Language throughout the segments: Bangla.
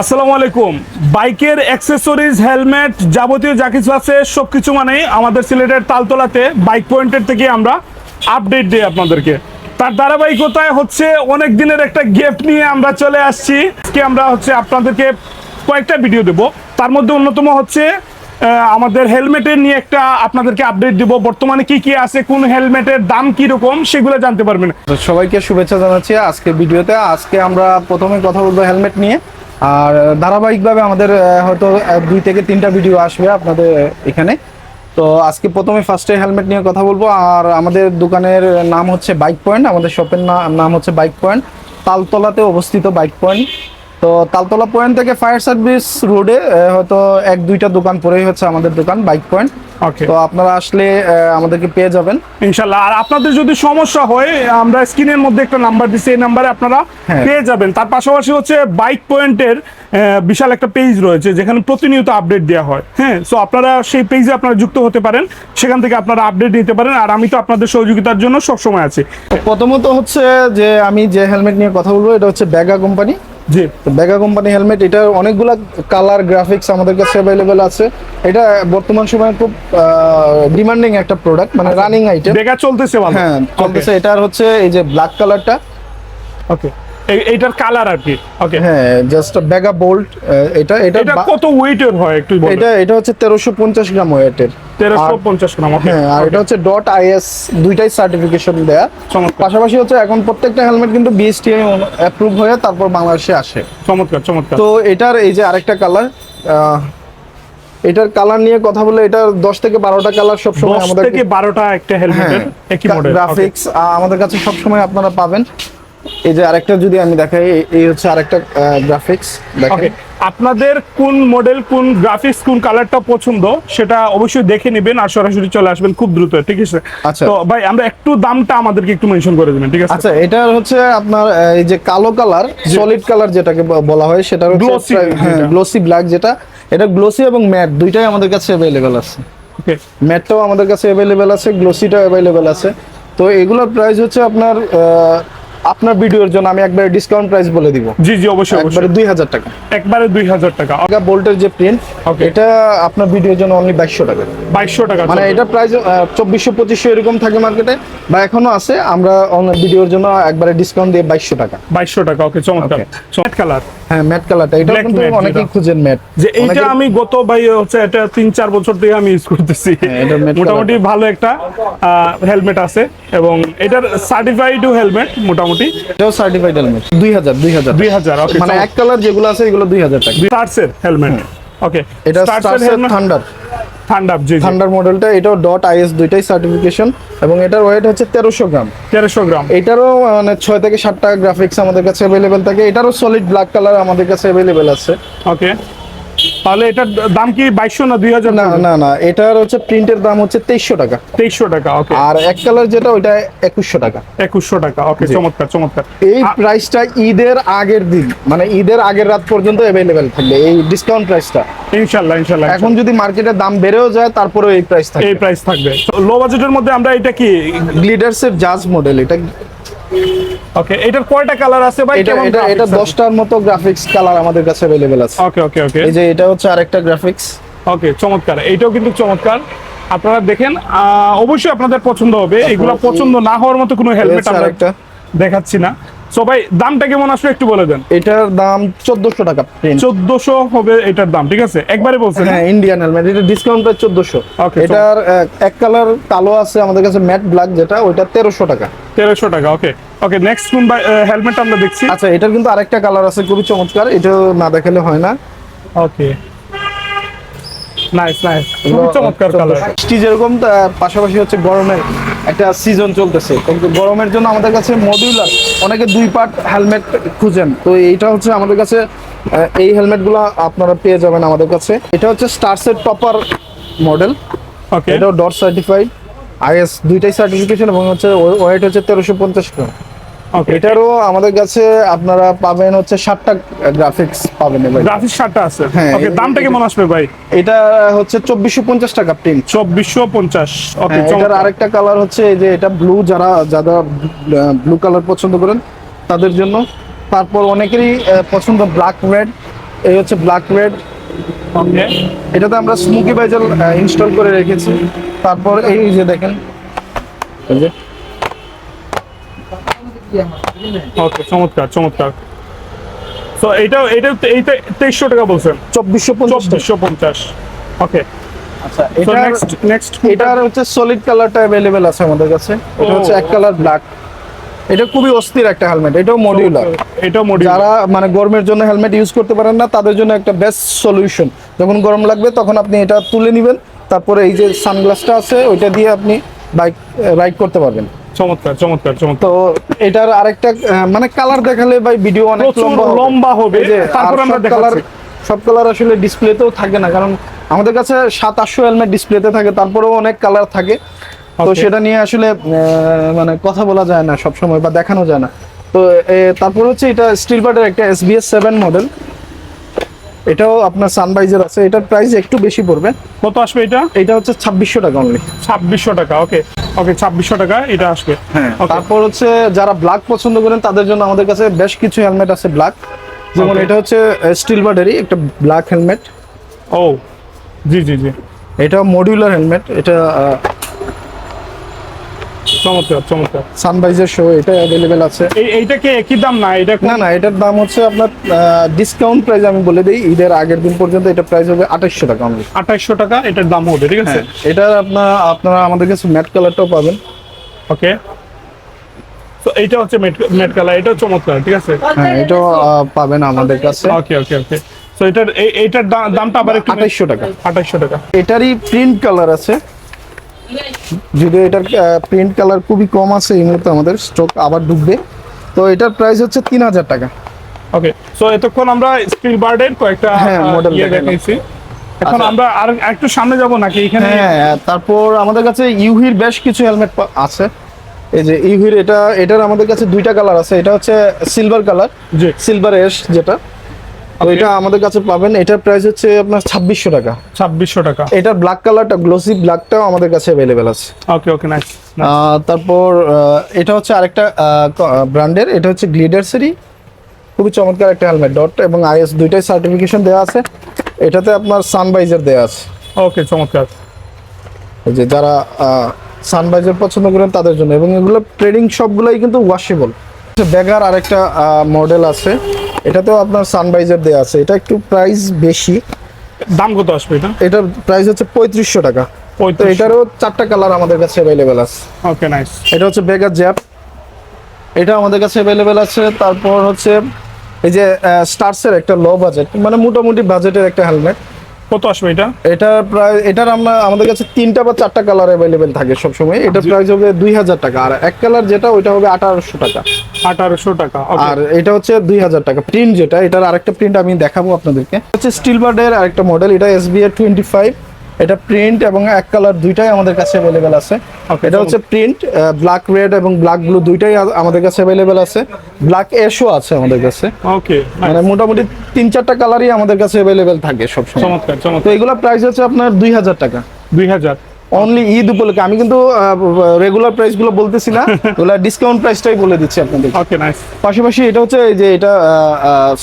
আসসালামু আলাইকুম। বাইকের অ্যাক্সেসরিজ হেলমেট যাবতীয় যা কিছু আছে, সব কিছু মানে আমাদের সিলেটের তালতলাতে বাইক পয়েন্টের থেকে আমরা আপডেট দিই আপনাদেরকে। তার ধারাবাহিকতায় হচ্ছে অনেক দিনের একটা গিফট নিয়ে আমরা চলে আসছি। আজকে আমরা হচ্ছে আপনাদেরকে কয়েকটা ভিডিও দেব। তার মধ্যে অন্যতম হচ্ছে আমাদের হেলমেটের নিয়ে একটা আপনাদেরকে আপডেট দিব। বর্তমানে কি কি আছে, কোন হেলমেটের দাম কি রকম সেগুলো জানতে পারবেন। সবাইকে শুভেচ্ছা জানাচ্ছি আজকে ভিডিওতে আজকে আমরা প্রথমে কথা বলব হেলমেট নিয়ে। আর ধারাবাহিকভাবে আমাদের হয়তো দুই থেকে তিনটা ভিডিও আসবে আপনাদের এখানে। তো আজকে প্রথমে ফার্স্টে হেলমেট নিয়ে কথা বলব। আর আমাদের দোকানের নাম হচ্ছে বাইক পয়েন্ট আমাদের শপের নাম হচ্ছে বাইক পয়েন্ট তালতলাতে অবস্থিত বাইক পয়েন্ট তো তালতলা পয়েন্ট থেকে ফায়ার সার্ভিস রোডে হয়তো এক দুইটা দোকান পরেই হচ্ছে আমাদের দোকান বাইক পয়েন্ট তো আপনারা আসলে আমাদেরকে পেয়ে যাবেন। ইনশাল্লাহ। আর আপনাদের যদি সমস্যা হয় আমরা স্ক্রিনের মধ্যে একটা নাম্বার দিচ্ছি এই নাম্বারে আপনারা হ্যাঁ। পেয়ে যাবেন। তার পাশাপাশি হচ্ছে বাইক পয়েন্টের বিশাল একটা পেজ রয়েছে যেখানে প্রতিনিয়ত আপডেট দেওয়া হয়। হ্যাঁ সো আপনারা সেই পেজে আপনারা যুক্ত হতে পারেন। সেখান থেকে আপনারা আপডেট নিতে পারেন। আর আমি তো আপনাদের সহযোগিতার জন্য সবসময় আছি। প্রথমত হচ্ছে যে আমি যে হেলমেট নিয়ে কথা বলব এটা হচ্ছে ব্যাগা কোম্পানি। জি। বেগা কোম্পানি হেলমেট এটা অনেকগুলা কালার গ্রাফিক্স আমাদের কাছে অ্যাভেলেবেল আছে। এটা বর্তমান সময়ে খুব ডিমান্ডিং একটা প্রোডাক্ট মানে রানিং আইটেম বেগা চলতেছে ভালো। হ্যাঁ চলতেছে। এটার হচ্ছে এই যে ব্ল্যাক কালারটা ওকে এইটার কালার আর কি? ওকে হ্যাঁ জাস্ট বোল্ট এটা এটা এটা কত ওয়েটের হয় একটু বলবেন? এটা এটা হচ্ছে তেরোশো পঞ্চাশ গ্রাম ওয়েটের তেরোশো পঞ্চাশ গ্রাম ওকে হ্যাঁ আর এটা হচ্ছে ডট আইএস দুইটাই সার্টিফিকেশন দেয়া। পাশাপাশি হচ্ছে এখন প্রত্যেকটা হেলমেট কিন্তু বিএসটিআই অ্যাপ্রুভ হয়ে তারপর বাংলাদেশে আসে। চমৎকার চমৎকার। তো এটার এই যে আরেকটা কালার এটার কালার নিয়ে কথা বলে এটার দশ থেকে বারোটা কালার সবসময় দশ আমাদের থেকে বারোটা একটা হেলমেটের একই মডেল গ্রাফিক্স আমাদের কাছে সবসময় আপনারা পাবেন। এই যে আরেকটা যদি আমি দেখাই এই- হচ্ছে আরেকটা গ্রাফিক্স দেখেন। আপনাদের কোন মডেল কোন গ্রাফিক্স কোন কালারটা পছন্দ সেটা অবশ্যই দেখে নেবেন আর সরাসরি চলে আসবেন খুব দ্রুত ঠিক আছে? আচ্ছা। তো ভাই আমরা একটু দামটা আমাদেরকে একটু মেনশন করে দিবেন ঠিক আছে? আচ্ছা এটা হচ্ছে আপনার এই যে কালো কালার সলিড কালার যেটাকে বলা হয় সেটা হচ্ছে। গ্লোসি ব্ল্যাক যেটা। এটা গ্লোসি এবং ম্যাট দুইটাই আমাদের কাছে অ্যাভেলেবেল আছে। ওকে ম্যাটটাও আমাদের কাছে অ্যাভেলেবেল আছে গ্লোসিটাও অ্যাভেলেবেল আছে। তো এগুলোর প্রাইস হচ্ছে আপনার আপনার ভিডিওর জন্য আমি একবারে ডিসকাউন্ট প্রাইস বলে দিব। জি জি অবশ্যই একবারে অবশ্যই। দুই হাজার টাকা। একবারে দুই হাজার টাকা। আগা বোল্টের যে প্রিন্ট Okay. এটা আপনার ভিডিওর জন্য অনলি বাইশশো টাকা। বাইশশো টাকা। মানে এটা প্রাইস চব্বিশশো পঁচিশশো এরকম থাকে মার্কেটে বা এখনও আছে আমরা ভিডিওর জন্য একবারে ডিসকাউন্ট দিয়ে বাইশশো টাকা। বাইশশো টাকা ওকে চমৎকার. চমৎকার কালার হ্যাঁ ম্যাট কালারটা এটা কিন্তু অনেকেই খুঁজেন ম্যাট যে এইটা আমি গত ভাই হচ্ছে এটা তিন চার বছর থেকে আমি ইউজ করতেছি। হ্যাঁ, মোটামুটি ভালো একটা হেলমেট আছে এবং এটার সার্টিফাইড হেলমেট মোটামুটি। এটাও সার্টিফাইড হেলমেট দুই হাজার দুই হাজার। দুই হাজার ওকে মানে এক কালার যেগুলো আছে এগুলো দুই হাজার টাকা। স্টার্সের হেলমেট ওকে এটা স্টার্সের থান্ডার ঠান্ডা জি জি। থান্ডার মডেলটা এটাও ডট আইএস দুইটাই সার্টিফিকেশন এবং এটার ওয়েট হচ্ছে তেরোশো গ্রাম। তেরোশো গ্রাম। এটারও মানে ছয় থেকে সাতটা গ্রাফিক্স আমাদের কাছে অ্যাভেলেবেল থাকে। এটারও সলিড ব্ল্যাক কালার আমাদের কাছে অ্যাভেলেবেল আছে। ওকে তাহলে এটার দাম কি বাইশশো না দুই হাজার না না না এটার হচ্ছে প্রিন্টের দাম হচ্ছে তেইশশো টাকা। তেইশশো টাকা ওকে আর এক কালার যেটা ওইটা একুশশো টাকা। একুশশো টাকা ওকে চমৎকার চমৎকার। এই প্রাইসটা ঈদের আগের দিন মানে ঈদের আগের রাত পর্যন্ত অ্যাভেলেবেল থাকবে এই ডিসকাউন্ট প্রাইসটা ইনশাল্লাহ ইনশাল্লাহ এখন যদি মার্কেটের দাম বেড়েও যায় তারপরেও এই প্রাইস এই প্রাইস থাকবে। লো বাজেটের মধ্যে আমরা এটা কি গ্লিডার্স এর জাজ মডেল এটা ওকে এটার কয়টা কালার আছে ভাই? এটা কেমন এটা এটা দশটার মতো গ্রাফিক্স কালার আমাদের কাছে অ্যাভেলেবেল আছে। ওকে ওকে ওকে এই যে এটা হচ্ছে আরেকটা গ্রাফিক্স ওকে চমৎকার। এইটাও কিন্তু চমৎকার। আপনারা দেখেন অবশ্যই আপনাদের পছন্দ হবে। এগুলো পছন্দ না হওয়ার মতো কোনো হেলমেট আমরা দেখাচ্ছি না। সো ভাই দামটা কেমন আসবে একটু বলে দেন। এটার দাম চোদ্দশো টাকা print। চোদ্দশো হবে এটার দাম ঠিক আছে? একবারে বলছেন? হ্যাঁ ইন্ডিয়ান হেলমেট এটা ডিসকাউন্ট প্রাইস চোদ্দশো। Okay, এটার এক কালার কালো আছে আমাদের কাছে ম্যাট ব্ল্যাক যেটা ওইটা তেরোশো টাকা। তেরোশো টাকা ওকে ওকে নেক্সট কোন হেলমেট আমরা দেখছি। আচ্ছা এটার কিন্তু আরেকটা কালার আছে খুবই চমৎকার। এটা না দেখালে হয় না। ওকে নাইস নাইস খুবই চমৎকার কালার বৃষ্টি যেরকম তার পাশাপাশি হচ্ছে গরমের একটা সিজন চলতেছে। কিন্তু গরমের জন্য আমাদের কাছে মডিউলার অনেকে দুই পার্ট হেলমেট খুঁজেন। তো এইটা হচ্ছে আমাদের কাছে এই হেলমেটগুলো আপনারা পেয়ে যাবেন আমাদের কাছে। এটা হচ্ছে স্টারসের টপার মডেল ওকে এটাও ডট সার্টিফাইড আইএস দুইটাই সার্টিফিকেশন এবং হচ্ছে ওয়েট হচ্ছে তেরোশো পঞ্চাশ গ্রাম এটারও আমাদের কাছে আপনারা পাবেন হচ্ছে সাতটা গ্রাফিক্স পাবেন এবার। গ্রাফিক্স শার্টটা আছে? হ্যাঁ, ওকে দামটা কেমন আসবে ভাই? এটা হচ্ছে চব্বিশশো পঞ্চাশ টাকা প্রিন্ট চব্বিশশো পঞ্চাশ। ওকে হ্যাঁ, এটার আরেকটা কালার হচ্ছে এই যে এটা ব্লু যারা যারা ব্লু কালার পছন্দ করেন তাদের জন্য। তারপর অনেকেরই পছন্দ ব্ল্যাক রেড এই হচ্ছে ব্ল্যাক রেড এটাতে আমরা স্মোকি বাইজেল ইনস্টল করে রেখেছি। তারপর এই যে দেখেন। এই যে। ওকে চমৎকার চমৎকার। তো এইটা এইটা এইটা তেইশশো টাকা বলছেন? চব্বিশশো পঞ্চাশ। চব্বিশশো পঞ্চাশ। ওকে আচ্ছা এটা নেক্সট নেক্সট এটার হচ্ছে সলিড কালারটা অ্যাভেলেবেল আছে আমাদের কাছে। এটা হচ্ছে এক কালার ব্ল্যাক এটা খুবই অস্থির একটা হেলমেট এটাও মডিউলার এটাও মডিউলার যারা মানে গরমের জন্য হেলমেট ইউজ করতে পারেন না তাদের জন্য একটা বেস্ট সলিউশন যখন গরম লাগবে তখন আপনি এটা তুলে নেবেন তারপরে এই যে সানগ্লাসটা আছে ওইটা দিয়ে আপনি বাইক রাইড করতে পারবেন। চমৎকার চমৎকার চমৎকার। তো এটার আরেকটা মানে কালার দেখালে ভাই ভিডিও অনেক লম্বা লম্বা হবে। যে, তারপর আমরা কালার সব কালার আসলে ডিসপ্লেতেও থাকে না কারণ আমাদের কাছে সাত আটশো হেলমেট ডিসপ্লেতে থাকে তারপরেও অনেক কালার থাকে। তো সেটা নিয়ে আসলে মানে কথা বলা যায় না সব সময় বা দেখানো যায় না। তো তারপর হচ্ছে এটা স্টিল বার্ডের একটা এসবিএস সেভেন মডেল এটাও আপনার সানবাইজার আছে। এটার প্রাইস একটু বেশি পড়বে। কত আসবে এটা? এটা হচ্ছে ছাব্বিশশো টাকা অনলি ছাব্বিশশো টাকা ওকে ওকে ছাব্বিশশো টাকা এটা আসবে। হ্যাঁ। তারপর হচ্ছে যারা ব্ল্যাক পছন্দ করেন তাদের জন্য আমাদের কাছে বেশ কিছু হেলমেট আছে ব্ল্যাক যেমন এটা হচ্ছে স্টিল বার্ডেরই একটা ব্ল্যাক হেলমেট ও জি জি জি। এটা মডিউলার হেলমেট এটা চমৎকার শো এটা অ্যাভেলেবেল আছে। এইটা কি একই দাম না? এটা না না এটার দাম হচ্ছে আপনার ডিসকাউন্ট প্রাইস আমি বলে দিই ঈদের আগের দিন পর্যন্ত এটা প্রাইস হবে আঠাশশো টাকা অনলি আঠাইশশো টাকা এটার দাম হবে ঠিক আছে? এটার আপনার আপনারা আমাদের কাছে ম্যাট কালারটাও পাবেন। ওকে তো এইটা হচ্ছে মেট কালার এটাও চমৎকার ঠিক আছে? হ্যাঁ এটাও পাবেন আমাদের কাছে। ওকে ওকে ওকে তো এটার এইটার দামটা আবার একটু আঠাইশশো টাকা। আঠাইশশো টাকা। এটারই প্রিন্ট কালার আছে। যদিও এটার প্রিন্ট কালার খুবই কম আছে এই মুহূর্তে আমাদের স্টক আবার ঢুকবে তো এটার প্রাইস হচ্ছে তিন হাজার টাকা। ওকে সো এতক্ষণ আমরা স্পিল বার্ডের কয়েকটা হ্যাঁ, model ইয়ে। দেখাইছি এখন আচ্ছা। আমরা আর একটু সামনে যাব নাকি এখানে? হ্যাঁ তারপর আমাদের কাছে ইউহির বেশ কিছু হেলমেট আছে। এই যে ইউহির এটা এটার আমাদের কাছে দুইটা কালার আছে। এটা হচ্ছে সিলভার কালার জি। সিলভার এস যেটা। তো এটা আমাদের কাছে পাবেন। এটার প্রাইস হচ্ছে আপনার ছাব্বিশশো টাকা। ছাব্বিশশো টাকা। এটার ব্ল্যাক কালারটা গ্লোসি ব্ল্যাকটাও আমাদের কাছে অ্যাভেলেবেল আছে। ওকে ওকে নাইস তারপর এটা হচ্ছে আরেকটা ব্র্যান্ডের এটা হচ্ছে গ্লিডার্সেরই খুবই চমৎকার একটা হেলমেট ডট এবং আইএস দুইটাই সার্টিফিকেশন দেওয়া আছে। এটাতে আপনার সানবাইজার দেওয়া আছে। ওকে চমৎকার। যে যারা সানবাইজার পছন্দ করেন তাদের জন্য। এবং এগুলো ট্রেডিং সবগুলোই কিন্তু ওয়াশেবল ব্যাগার আরেকটা মডেল আছে। এটাতেও আপনার সানবাইজার দেওয়া আছে। এটা একটু প্রাইস বেশি। দাম কত আসবে এটা? এটার প্রাইস হচ্ছে পঁয়ত্রিশশো টাকা। তো এটারও চারটা কালার আমাদের কাছে অ্যাভেলেবেল আছে। ওকে নাইস এটা হচ্ছে বেগার জ্যাপ এটা আমাদের কাছে অ্যাভেলেবেল আছে। তারপর হচ্ছে এই যে স্টারসের একটা লো বাজেট মানে মোটামুটি বাজেটের একটা হেলমেট কত আসবে এটা? এটা প্রায় এটার আমরা আমাদের কাছে তিনটা বা চারটা কালার অ্যাভেলেবেল থাকে সবসময়। এটা প্রাইস হবে দুই হাজার টাকা। আর এক কালার যেটা ওইটা হবে আঠারোশো টাকা। আঠারোশো টাকা আর এটা হচ্ছে দুই হাজার টাকা। প্রিন্ট যেটা এটার আরেকটা প্রিন্ট আমি দেখাবো আপনাদেরকে। হচ্ছে স্টিল বার্ডের আরেকটা মডেল এটা এস বি টোয়েন্টি ফাইভ এটা প্রিন্ট এবং এক কালার দুইটাই আমাদের কাছে অ্যাভেলেবেল আছে। এটা হচ্ছে প্রিন্ট ব্ল্যাক রেড এবং ব্ল্যাক ব্লু দুইটাই আমাদের কাছে অ্যাভেলেবেল আছে। ব্ল্যাক এশও আছে আমাদের কাছে। ওকে মানে মোটামুটি তিন চারটা কালারই আমাদের কাছে অ্যাভেলেবেল থাকে সবসময়। চমৎকার তো এগুলো প্রাইস হচ্ছে আপনার দুই হাজার টাকা। দুই হাজার। অনলি ঈদ উপলক্ষে। আমি কিন্তু রেগুলার প্রাইসগুলো বলতেছি না। ওগুলা ডিসকাউন্ট প্রাইসটাই বলে দিচ্ছি আপনাদের। ওকে নাইস পাশাপাশি এটা হচ্ছে এই যে এটা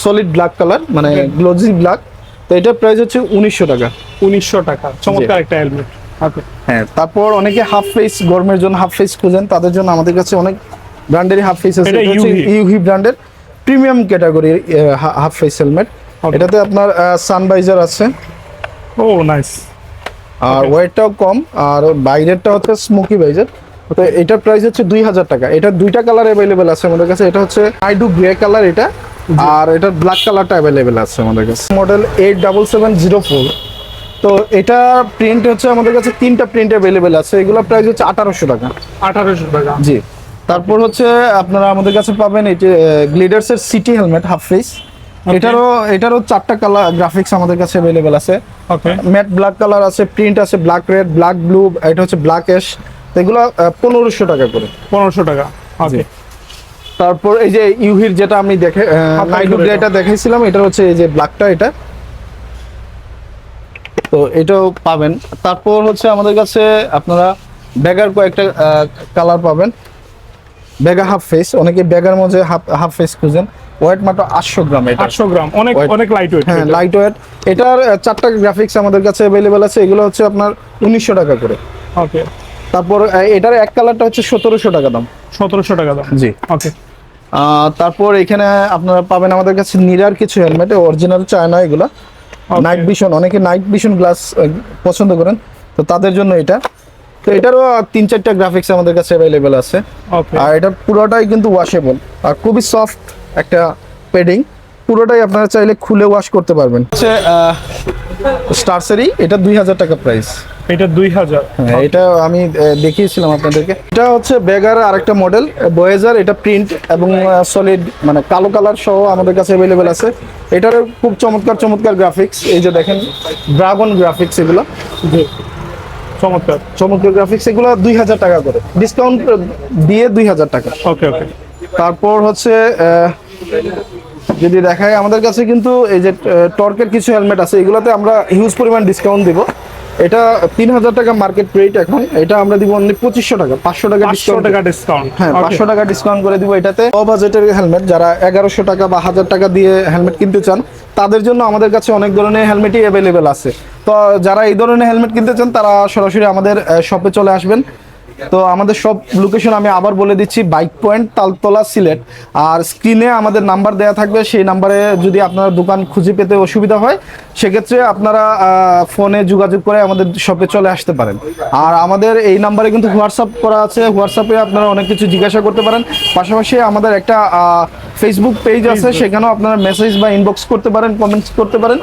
সলিড ব্ল্যাক কালার মানে গ্লোজি ব্ল্যাক তো এটার প্রাইস হচ্ছে উনিশশো টাকা। উনিশশো টাকা। চমৎকার একটা হেলমেট হ্যাঁ তারপর অনেকে হাফ ফেস গরমের জন্য হাফ ফেস খুঁজেন। তাদের জন্য আমাদের কাছে অনেক হাফ ফেস আছে। ইউভি ব্র্যান্ডের প্রিমিয়াম ক্যাটাগরির হাফ ফেস হেলমেট এটাতে আপনার সানভাইজার আছে। ও নাইস আর ওয়েটটাও কম। আর বাইরেরটা হচ্ছে স্মোকি বাইজার তো এটার প্রাইস হচ্ছে দুই হাজার টাকা। এটা দুইটা কালার অ্যাভেলেবেল আছে আমাদের কাছে। এটা হচ্ছে আইডু গ্রে কালার এটা আর এটার ব্ল্যাক কালারটা অ্যাভেলেবেল আছে আমাদের কাছে। Model eight double seven zero four তো এটা প্রিন্ট হচ্ছে আমাদের কাছে তিনটা প্রিন্ট অ্যাভেলেবেল আছে। এগুলো প্রাইস হচ্ছে আঠারোশো টাকা। আঠারোশো টাকা। জি। তারপর হচ্ছে আপনারা আমাদের কাছে পাবেন এই যে গ্লিডার্স এর সিটি হেলমেট হাফ ফেস এটারও এটারও চারটা কালার গ্রাফিক্স আমাদের কাছে অ্যাভেলেবেল আছে। ওকে ম্যাট ব্ল্যাক কালার আছে প্রিন্ট আছে ব্ল্যাক রেড ব্ল্যাক ব্লু এটা হচ্ছে ব্ল্যাক অ্যাশ এগুলো পনেরোশো টাকা করে। পনেরোশো টাকা। ওকে তারপর এই যে ইউহির যেটা আমি দেখে হাফ নাইডু গ্রেটা দেখাইছিলাম এটা হচ্ছে এই যে ব্ল্যাকটা এটা। তো এটাও পাবেন। তারপর হচ্ছে আমাদের কাছে আপনারা ব্যাগার কয়েকটা কালার পাবেন। বেগা হাফ ফেস অনেকে বেগার মধ্যে হাফ হাফ ফেস খুঁজেন। ওয়েট মাত্র আটশো গ্রাম এটা। আটশো গ্রাম অনেক অনেক লাইট ওয়েট হ্যাঁ লাইট ওয়েট এটার চারটা গ্রাফিক্স আমাদের কাছে অ্যাভেলেবেল আছে। এগুলো হচ্ছে আপনার উনিশশো টাকা করে। ওকে তারপর এটার এক কালারটা হচ্ছে সতেরোশো টাকা দাম। সতেরোশো টাকা দাম। জি। ওকে তারপর এখানে আপনারা পাবেন আমাদের কাছে নিরার কিছু হেলমেট অরিজিনাল চায়না এগুলো। নাইট ভিশন অনেকে নাইট ভিশন গ্লাস পছন্দ করেন। তো তাদের জন্য এটা। তো এটারও তিন চারটা গ্রাফিক্স আমাদের কাছে অ্যাভেলেবেল আছে। আর এটা পুরোটাই কিন্তু ওয়াশেবল আর খুবই সফট একটা পেডিং পুরোটাই আপনারা চাইলে খুলে ওয়াশ করতে পারবেন। হচ্ছে স্টারসারি এটা দুই হাজার টাকা প্রাইস এটা দুই হাজার। হ্যাঁ এটা আমি দেখিয়েছিলাম আপনাদেরকে। এটা হচ্ছে বেগার আরেকটা মডেল বয়েজার এটা প্রিন্ট এবং সলিড মানে কালো কালার সহ আমাদের কাছে অ্যাভেলেবেল আছে। এটার খুব চমৎকার চমৎকার গ্রাফিক্স এই যে দেখেন ড্রাগন গ্রাফিক্স এগুলো। জি চমৎকার। চমৎকার গ্রাফিক্স এগুলো দুই হাজার টাকা করে। ডিসকাউন্ট দিয়ে দুই হাজার টাকা। ওকে ওকে তারপর হচ্ছে যদি দেখায় আমাদের কাছে কিন্তু এই যে টর্কের কিছু হেলমেট আছে এগুলোতে আমরা হিউজ পরিমাণ ডিসকাউন্ট দিব। এটা তিন হাজার টাকা মার্কেট রেট এখন। এটা আমরা দিব অনলি পঁচিশশো টাকা পাঁচশো টাকা পাঁচশো টাকা ডিসকাউন্ট হ্যাঁ পাঁচশো টাকা ডিসকাউন্ট করে দিব এটাতে। বাজেটের হেলমেট যারা এগারোশো টাকা বা হাজার টাকা দিয়ে হেলমেট কিনতে চান তাদের জন্য আমাদের কাছে অনেক ধরনের হেলমেটই অ্যাভেলেবেল আছে। তো যারা এই ধরনের হেলমেট কিনতে চান তারা সরাসরি আমাদের শপে চলে আসবেন। তো আমাদের সব লোকেশন আমি আবার বলে দিচ্ছি বাইক পয়েন্ট তালতলা সিলেট। আর স্ক্রিনে আমাদের নাম্বার দেওয়া থাকবে সেই নাম্বারে যদি আপনার দোকান খুঁজে পেতে অসুবিধা হয় সেক্ষেত্রে আপনারা ফোনে যোগাযোগ করে আমাদের শপে চলে আসতে পারেন। আর আমাদের এই নাম্বারে কিন্তু হোয়াটসঅ্যাপ করা আছে হোয়াটসঅ্যাপে আপনারা অনেক কিছু জিজ্ঞাসা করতে পারেন। পাশাপাশি আমাদের একটা ফেসবুক পেজ আছে সেখানেও আপনারা মেসেজ বা ইনবক্স করতে পারেন কমেন্টস করতে পারেন।